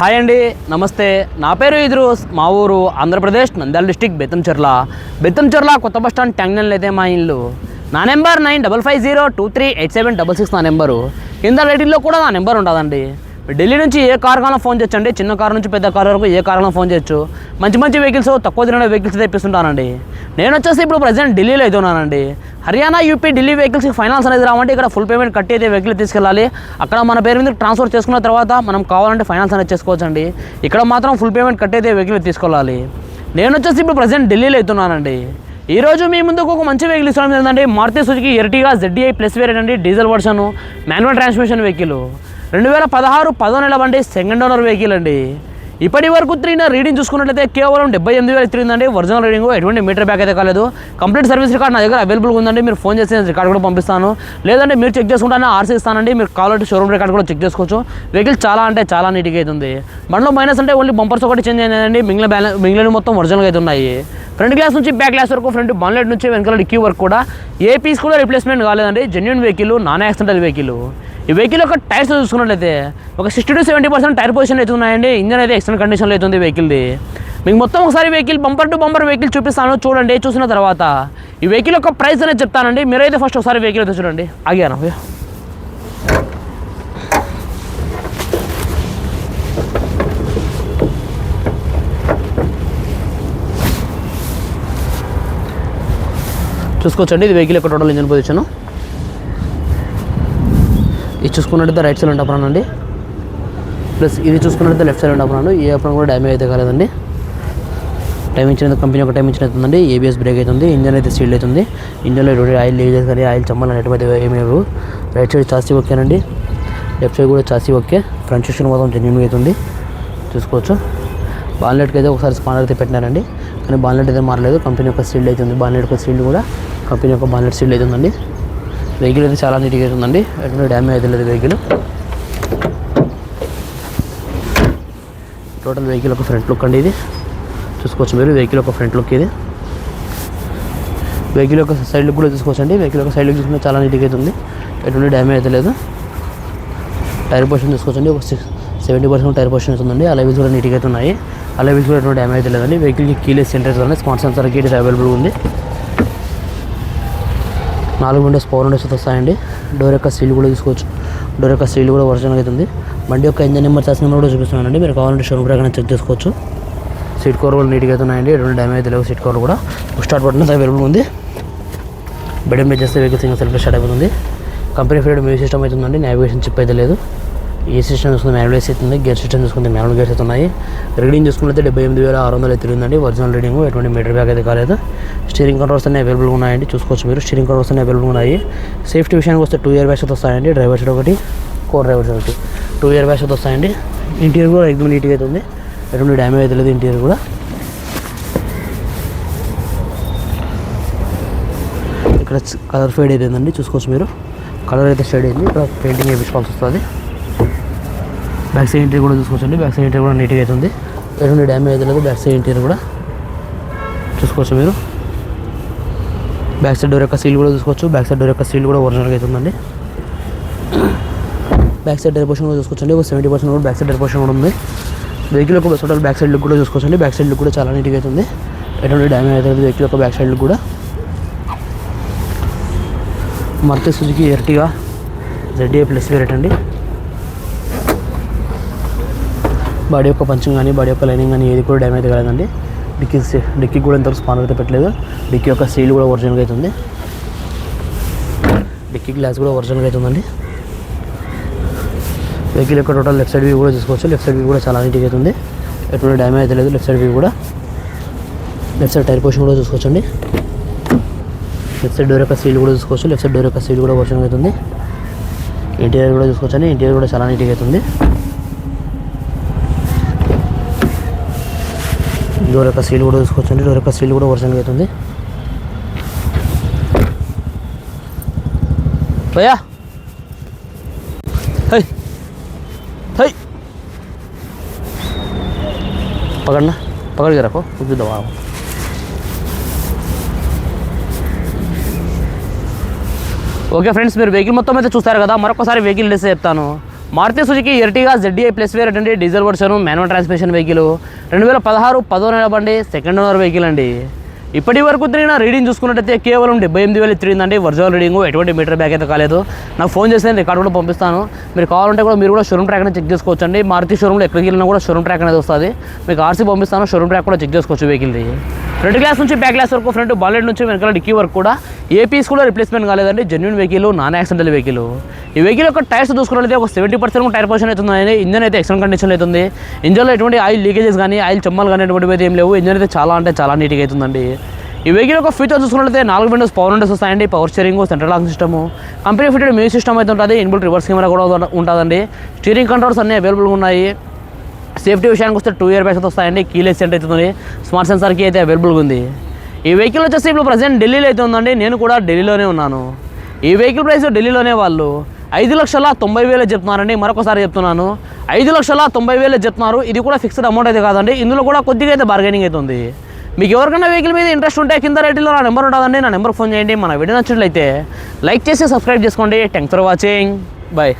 Hi అండి నమస్తే. నా పేరు ఇద్రూస్ మా ఊరు ఆంధ్రప్రదేశ్ నంద్యాల డిస్టిక్ బెత్తంచెర్ల బెత్తంచెర్ల కొత్త బస్ స్టాండ్ ట్యాంగ్నల్ అయితే మా ఇల్లు. నా number nine double five zero two three eight seven double six నా నెంబరు. కింద రేటింగ్లో కూడా నా నెంబర్ ఉంటుందండి ఢిల్లీ నుంచి ఏ కార్ ఫోన్ ఫోన్ చేయొచ్చండి. చిన్న కార్ నుంచి పెద్ద కార్ వరకు ఏ కార్ ఫోన్ చేయొచ్చు. మంచి మంచి వెహికల్స్ తక్కువ తినే వెహికల్స్ తెప్పిస్తుంటానండి నేను వచ్చేసి ఇప్పుడు ప్రజెంట్ ఢిల్లీలో అయితే ఉన్నానండి. Haryana UP Delhi vehicles finance అనేది రావంటే ఇక్కడ ఫుల్ పేమెంట్ కట్టి అయితే వెహికల్ తీసుకెళ్ళాలి. అక్కడ మన పేరు మీద ట్రాన్స్ఫర్ చేసుకున్న తర్వాత మనం కావాలంటే ఫైనాన్స్ అనేది చేసుకోవచ్చండి. ఇక్కడ మాత్రం ఫుల్ పేమెంట్ కట్టి అయితే వెహికల్ తీసుకెళ్ళాలి. నేను వచ్చేసి ఇప్పుడు ప్రజెంట్ ఢిల్లీలో అవుతున్నానండి ఈ రోజు మీ ముందుకు ఒక మంచి వెహికల్ ఇష్టం ఏంటంటే Maruti Suzuki Ertiga ZDI plus వేరేనండి అండి. Diesel version manual transmission vehicle రెండు వేల పదహారు పదో నెల బండి సెకండ్ ఓనర్ వెహికల్ అండి. ఇప్పటి వరకు తిరిగిన రీడింగ్ చూసుకున్నట్లయితే కేవలం డెబ్బై ఎనిమిది వేలు తిరిగిందండి. ఒరిజినల్ రీడింగ్ ఎటువంటి మీటర్ బ్యాక్ అయితే కాలేదు. కంప్లీట్ సర్వీస్ రికార్డ్ నా దగ్గర అవైలబుల్గా ఉందండి. మీరు ఫోన్ చేసి రికార్డ్ కూడా పంపిస్తాను. లేదంటే మీరు చెక్ చేసుకుంటానే ఆర్సీ ఇస్తానండి. మీరు కావాలంటే షోరూమ్ రికార్డ్ కూడా చెక్ చేసుకోవచ్చు. వెహికల్ చాలా అంటే చాలా నీట్గా అవుతుంది బండ్లో మైనస్ అంటే ఓన్లీ బంపర్స్ ఒకటి చేంజ్ అయిందండి మిగిలిన బ్యాలెన్స్ మిగిలిన మొత్తం ఒరిజినల్గా అయితే ఉన్నాయి. ఫ్రంట్ గ్లాస్ నుంచి బ్యాక్ గ్లాస్ వరకు ఫ్రంట్ బాన్లెట్ నుంచి వెనకాల డిక్కీ వరకు కూడా ఏ పీస్ కూడా రిప్లేస్మెంట్ కాలేదండి. Genuine vehicle non accidental vehicle ఈ వెహికల్ యొక్క టైర్స్ చూసుకున్నట్లయితే ఒక sixty to seventy percent tyre position అయితే ఉన్నాయండి. ఇంజన్ అయితే ఎక్స్టెంట్ కండిషన్లో అవుతుంది వెహికల్ది మీకు మొత్తం ఒకసారి vehicle bumper to bumper vehicle చూపిస్తాను. చూడండి చూసిన తర్వాత ఈ వెహికల్ యొక్క ప్రైస్ అనేది చెప్తానండి. మీరైతే ఫస్ట్ ఒకసారి వెహికల్ అయితే చూడండి. ఆగాను చూసుకోవచ్చండి. ఇది వెహికల్ యొక్క టోటల్ ఇంజన్ పొజిషను ఇది చూసుకున్నట్టయితే రైట్ సైడ్ ఉంటాను అండి. ప్లస్ ఇది చూసుకున్నట్టయితే లెఫ్ట్ సైడ్ ఉంటాను ఏ అప్పుడు కూడా డ్యామేజ్ అయితే కాలేదండి. టైం ఇచ్చిన కంపెనీ ఒక టైం ఇచ్చిన అవుతుందండి ఏబిఎస్ బ్రేక్ అవుతుంది ఇంజన్ అయితే సీల్డ్ అవుతుంది ఇంజన్లో ఎటువంటి ఆయిల్ లీజెస్ కానీ ఆయిల్ చమ్మలు అనేటువంటి ఏమీ లేవు. రైట్ సైడ్ చాసీ ఓకేనండి లెఫ్ట్ సైడ్ కూడా చాసీ ఓకే ఫ్రంట్ సెక్షన్ మొత్తం జెన్యున్గా అవుతుంది చూసుకోవచ్చు. బాన్లెట్కి అయితే ఒకసారి స్పానర్ అయితే పెట్టినారండి. కానీ బాన్లెట్ అయితే మారలేదు. కంపెనీ యొక్క సీల్డ్ అవుతుంది బాన్లెట్ యొక్క సీల్డ్ కూడా కంపెనీ యొక్క బాన్లెట్ సీల్డ్ అవుతుందండి వెహికల్ అయితే చాలా నీట్గా ఉందండి. ఎటువంటి డ్యామేజ్ అయితే లేదు వెహికల్. టోటల్ వెహికల్ ఒక ఫ్రంట్ లుక్ అండి ఇది. చూసుకోవచ్చు మీరు వెహికల్ ఒక ఫ్రంట్ లుక్ ఇది. వెహికల్ యొక్క సైడ్ లుక్ కూడా చూసుకోవచ్చు అండి వెహికల్ యొక్క సైడ్ లుక్ చూసుకుంటే చాలా నీట్గా అవుతుంది ఎటువంటి డ్యామేజ్ అయితే లేదు. టైర్ పొజిషన్ చూసుకోవచ్చండి. ఒక six seventy percent tyre position అవుతుందండి అలా కూడా నీట్గా అయితే ఉన్నాయి. అలవీస్ కూడా ఎటువంటి డ్యామేజ్ అయితే లేదండి. వెహికల్కి keyless centre smart sensor key available ఉంది. నాలుగు విండోస్ పవర్ విండోస్ అయితే వస్తాయండి. డోర్ యొక్క సీల్ కూడా తీసుకోవచ్చు. డోర్ యొక్క సీల్ కూడా ఒరిజినల్ అవుతుంది బండి యొక్క ఇంజన్ నెంబర్ చేసిన నెంబర్ కూడా చూపిస్తున్నానండి. మీరు కావాలంటే షోరూమ్ ప్రకారం చెక్ చేసుకోవచ్చు. సీట్ కవర్ కూడా నీట్గా అవుతున్నాయండి ఎటువంటి డ్యామేజ్ లేవు సీట్ కవర్ కూడా. స్టార్ట్ బటన్ అవైలబుల్ ఉంది. బెడ్ మీద చేస్తే వెహికల్ సింగిల్ సెల్ఫ్ స్టార్ట్ అవుతుంది కంపెనీ ఫీల్డ్ మ్యూజిక్ సిస్టమ్ అవుతుందండి నావిగేషన్ చిప్ అయితే లేదు. ఏ సిస్టమ్ చూసుకుంటే మ్యానువల్ ఏసీ అవుతుంది గేర్ సిస్టమ్ చూసుకుంటే మ్యానువల్ గేర్స్ అయితే ఉన్నాయి. రీడింగ్ చూసుకుంటే డెబ్బై ఎనిమిది వేల ఆరు వందలు అయితే తిరిగిందండి ఒరిజినల్ రీడింగ్ ఎటువంటి మీటర్ బ్యాగ్ అయితే కాలేదు. స్టీరింగ్ కంట్రోల్స్ అన్నీ అవైలబుల్గా ఉన్నాయండి చూసుకోవచ్చు మీరు. స్టీరింగ్ కంట్రోల్స్ అన్నీ అవైలబుల్ ఉన్నాయి. సేఫ్టీ విషయానికి వస్తే టూ ఇయర్ బ్యాగ్స్ అయితే వస్తాయండి. డ్రైవర్ సైడ్ ఒకటి కోర్ డ్రైవర్ సైడ్ ఒకటి. టూ ఇయర్ బ్యాగ్స్ అయితే వస్తాయండి. ఇంటీరియర్ కూడా ఎగ్దమ్ నీట్గా అయితే ఉంది. ఎటువంటి డ్యామేజ్ అయితే లేదు ఇంటీరియర్ కూడా. ఇక్కడ కలర్ ఫేడ్ అయిపోయిందండి చూసుకోవచ్చు మీరు. కలర్ అయితే షేడ్ అయింది. ఇక్కడ పెయింటింగ్ వేయించుకోవాల్సి వస్తుంది. బ్యాక్ సైడ్ ఇంటీరియర్ కూడా చూసుకోవచ్చండి బ్యాక్ సైడ్ ఇంటీరియర్ కూడా నీట్గా అవుతుంది ఎటువంటి డ్యామేజ్ అయితే లేదు బ్యాక్ సైడ్ ఇంటీరియర్ కూడా చూసుకోవచ్చు మీరు బ్యాక్ సైడ్ డోర్ యొక్క సీల్ కూడా చూసుకోవచ్చు బ్యాక్ సైడ్ డోర్ యొక్క సీల్ కూడా ఒరిజినల్గా అవుతుందండి బ్యాక్ సైడ్ డైర్ పోర్షన్ కూడా చూసుకోవచ్చండి ఒక సెవెంటీ పర్సెంట్ కూడా బ్యాక్ సైడ్ డైర్ పోర్షన్ కూడా ఉంది వెహికల్ యొక్క టోటల్ బ్యాక్ సైడ్ లుక్ కూడా చూసుకోవచ్చండి బ్యాక్ సైడ్ లుక్ కూడా చాలా నీట్గా అవుతుంది ఎటువంటి డ్యామేజ్ అయితే వెహికల్ యొక్క బ్యాక్ సైడ్ లుక్ కూడా Maruti Suzuki Ertiga ZDI plus variant అండి బాడీ యొక్క పంచింగ్ కానీ బాడీ యొక్క లైనింగ్ కానీ ఏది కూడా డ్యామేజ్ కాలేదండి. డిక్కీ డిక్కీ కూడా ఇంతవరకు స్పానర్ అయితే పెట్టలేదు. డిక్కీ యొక్క సీల్ కూడా ఒరిజినల్గా అవుతుంది డిక్కీ గ్లాస్ కూడా ఒరిజినల్గా అవుతుందండి వెహికల్ యొక్క టోటల్ లెఫ్ట్ సైడ్ వ్యూ కూడా చూసుకోవచ్చు. లెఫ్ట్ సైడ్ వ్యూ కూడా చాలా నీట్గా అవుతుంది ఎటువంటి డ్యామేజ్ అయితే లేదు. లెఫ్ట్ సైడ్ వ్యూ కూడా. లెఫ్ట్ సైడ్ టైర్ పోషన్ కూడా చూసుకోవచ్చండి. లెఫ్ట్ సైడ్ డోర్ యొక్క సీల్ కూడా చూసుకోవచ్చు. లెఫ్ట్ సైడ్ డోర్ యొక్క సీల్ కూడా ఒరిజినల్గా అవుతుంది ఇంటీరియర్ కూడా చూసుకోవచ్చండి. ఇంటీరియర్ కూడా చాలా నీట్గా అవుతుంది డోర్ యొక్క సీల్ కూడా చూసుకోవచ్చండి. డోర్ యొక్క సీల్ కూడా ఒరిజినల్ అవుతుంది. భయా హై! హై! పకడనా పకడ్ के रखो कुछ ఓకే ఫ్రెండ్స్ మీరు వెహికల్ మొత్తం అయితే చూస్తారు కదా. మరొకసారి వెహికల్ డీసే చెప్తాను. Maruti Suzuki Ertiga ZDI plus wear అండి diesel version manual transmission vehicle రెండు వేల పదహారు పదో నెల బండి సెకండ్ ఓనర్ వెహికల్ అండి. ఇప్పటి వరకు తిరిగిన రీడింగ్ చూసుకున్నట్టయితే కేవలం డెబ్బై ఎనిమిది వేలు తిరిగిందండి వర్జువల్ రీడింగ్ ఎటువంటి మీటర్ బ్యాక్ అయితే కాలేదు. నాకు ఫోన్ చేస్తే రికార్డు కూడా పంపిస్తాను. మీరు కావాలంటే కూడా మీరు కూడా షోరూమ్ ట్రాక్ అనేది చెక్ చేసుకోవచ్చు అండి మారుతి షోరూమ్లో ఎక్కడికి వెళ్ళినా కూడా షోరూమ్ ట్రాక్ అనేది వస్తుంది. మీకు ఆర్సీ పంపిస్తాను షోరూమ్ ట్రాక్ కూడా చెక్ చేసుకోవచ్చు వెహికల్ది ఫ్రంట్ గ్లాస్ నుంచి బ్యాక్ గ్లాస్ వరకు ఫ్రంట్ బాలెట్ నుంచి వెనకాల డిక్కీ వరకు కూడా ఏ పీస్ కూడా రిప్లేస్మెంట్ కాలేదండి. Genuine vehicle non accidental vehicle ఈ వెహికల్ యొక్క టైర్స్ చూసుకున్నట్లయితే ఒక సెవెంటీ పర్సెంట్ టైర్ పొజిషన్ అవుతుంది ఇంజన్ అయితే ఎక్సలెంట్ కండిషన్లో అవుతుంది ఇంజన్లో ఎటువంటి ఆయిల్ లీకేజెస్ కానీ ఆయిల్ చెమ్మలు కానీ ఎటువంటివి అయితే ఏం లేవు. ఇంజన్ అయితే చాలా అంటే చాలా నీట్గా అవుతుందండి ఈ వెహికల్ యొక్క ఫీచర్ చూసుకున్నట్లయితే నాలుగు విండోస్ పవర్ విండోస్ వస్తాయండి. Power steering central lock system company fitted music system అయితే ఉంటుంది. ఇన్బుల్ రివర్స్ కెమెరా కూడా ఉంటుందండి. స్టీరింగ్ కంట్రోల్స్ అన్నీ అవైలబుల్గా ఉన్నాయి. సేఫ్టీ విషయానికి వస్తే టూ ఇయర్ బ్యాగ్స్ వస్తాయండి. కీలెస్ సెంటర్ అవుతుంది స్మార్ట్ సెన్సార్కి అయితే అవైలబుల్గా ఉంది. ఈ వెహికల్ వచ్చేసి ఇప్పుడు ప్రజెంట్ ఢిల్లీలో అయితే ఉందండి. నేను కూడా ఢిల్లీలోనే ఉన్నాను. ఈ వెహికల్ ప్రైస్ ఢిల్లీలోనే వాళ్ళు ఐదు లక్షల తొంభై వేలు చెప్తున్నారండి. మరొకసారి చెప్తున్నాను. ఐదు లక్షల తొంభై వేలు చెప్తున్నారు. ఇది కూడా ఫిక్స్డ్ అమౌంట్ అయితే కాదండి. ఇందులో కూడా కొద్దిగా అయితే బార్గెనింగ్ అవుతుంది మీకు ఎవరికైనా వెహికల్ మీద ఇంట్రెస్ట్ ఉంటే కింద రేటింగ్లో నా నెంబర్ ఉంటుందండి. నా నెంబర్ ఫోన్ చేయండి. మన వీడియో నచ్చినట్లయితే లైక్ చేసి సబ్స్క్రైబ్ చేసుకోండి. Thanks for watching bye